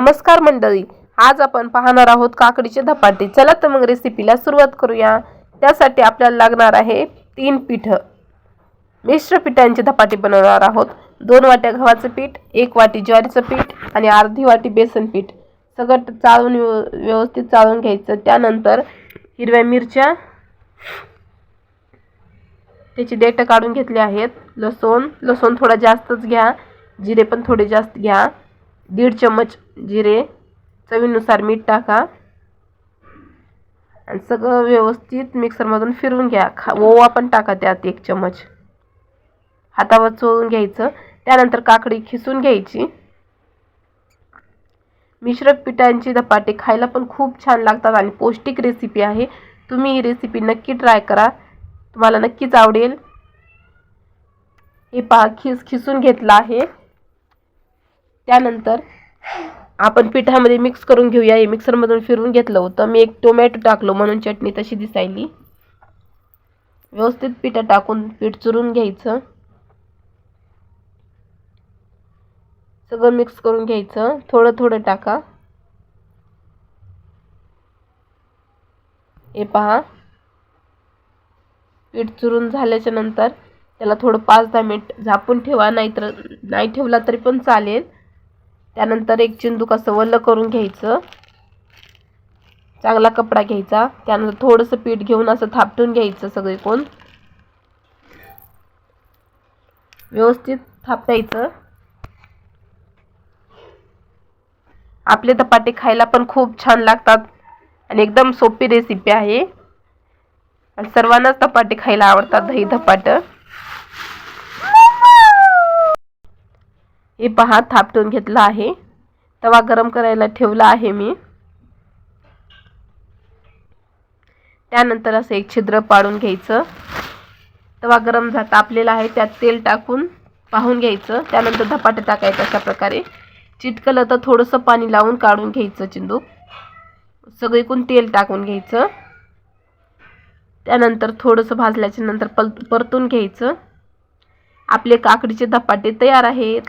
नमस्कार मंडळी. आज आपण पाहणार आहोत काकडीचे धपाटे. चला तर मग रेसिपीला सुरुवात करूया. त्यासाठी आपल्याला लागणार आहे तीन पिठं. मिश्र पिठांचे धपाटे बनवणार आहोत. दोन वाट्या गव्हाचं पीठ एक वाटी ज्वारीचं पीठ आणि अर्धी वाटी बेसन पीठ. सगळं चाळून व्यव- व्यवस्थित चाळून घ्यायचं. त्यानंतर हिरव्या मिरच्या त्याची देठं काढून घेतली आहेत. लसूण लसूण थोडा जास्तच घ्या. जिरे पण थोडे जास्त घ्या. दीड चम्मच जिरे चवीनुसार मीठ टाका. आणि सगळं व्यवस्थित मिक्सरमधून फिरवून घ्या. खा ओवा पण टाका त्यात एक चम्मच. हातावर चोळून घ्यायचं. त्यानंतर काकडी खिसून घ्यायची. मिश्र पिठांची धपाटे खायला पण खूप छान लागतात आणि पौष्टिक रेसिपी आहे. तुम्ही ही रेसिपी नक्की ट्राय करा. तुम्हाला नक्कीच आवडेल. हे पहा खिस खिसून घेतलं आहे. त्यानंतर आपण पिठामध्ये मिक्स करून घेऊया. हे मिक्सरमधून फिरून घेतलं होतं. मी एक टोमॅटो टाकलो म्हणून चटणी तशी दिसायली. व्यवस्थित पिठा टाकून पीठ चुरून घ्यायचं. सगळं मिक्स करून घ्यायचं. थोडं थोडं टाका. हे पहा. पीठ चुरून झाल्याच्यानंतर त्याला थोडं पाच दहा मिनिट झापून ठेवा. नाहीतर नाही ठेवला तरी पण चालेल. त्यानंतर एक चिंदूक असं वल्ल करून घ्यायचं. चांगला कपडा घ्यायचा. त्यानंतर थोडंसं पीठ घेऊन असं थापटून घ्यायचं सगळे कोण व्यवस्थित थापटायचं. आपले धपाटे खायला पण खूप छान लागतात आणि एकदम सोपी रेसिपी आहे. आणि सर्वांनाच धपाटे खायला आवडतात दही धपाटं. हे पहा थापटून घेतलं आहे. तवा गरम करायला ठेवला आहे मी. त्यानंतर असं एक छिद्र पाडून घ्यायचं. तवा गरम झा तापलेला आहे. त्यात तेल टाकून पाहून घ्यायचं. त्यानंतर धपाटे टाकायचं अशा प्रकारे. चिटकलं तर थोडंसं पाणी लावून काढून घ्यायचं चिंदूक सगळीकडून तेल टाकून घ्यायचं. त्यानंतर थोडंसं भाजल्याच्या नंतर पल परतून घ्यायचं. आपले काकडीचे धपाटे तयार आहेत.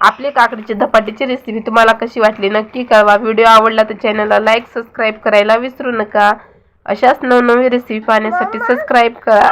आपले काकडीचे धपाट्याची रेसिपी तुम्हाला कशी वाटली नक्की कळवा. व्हिडिओ आवडला तर चॅनलला लाईक सबस्क्राईब करायला विसरू नका. अशाच नवनवीन रेसिपी पाहण्यासाठी सबस्क्राईब करा.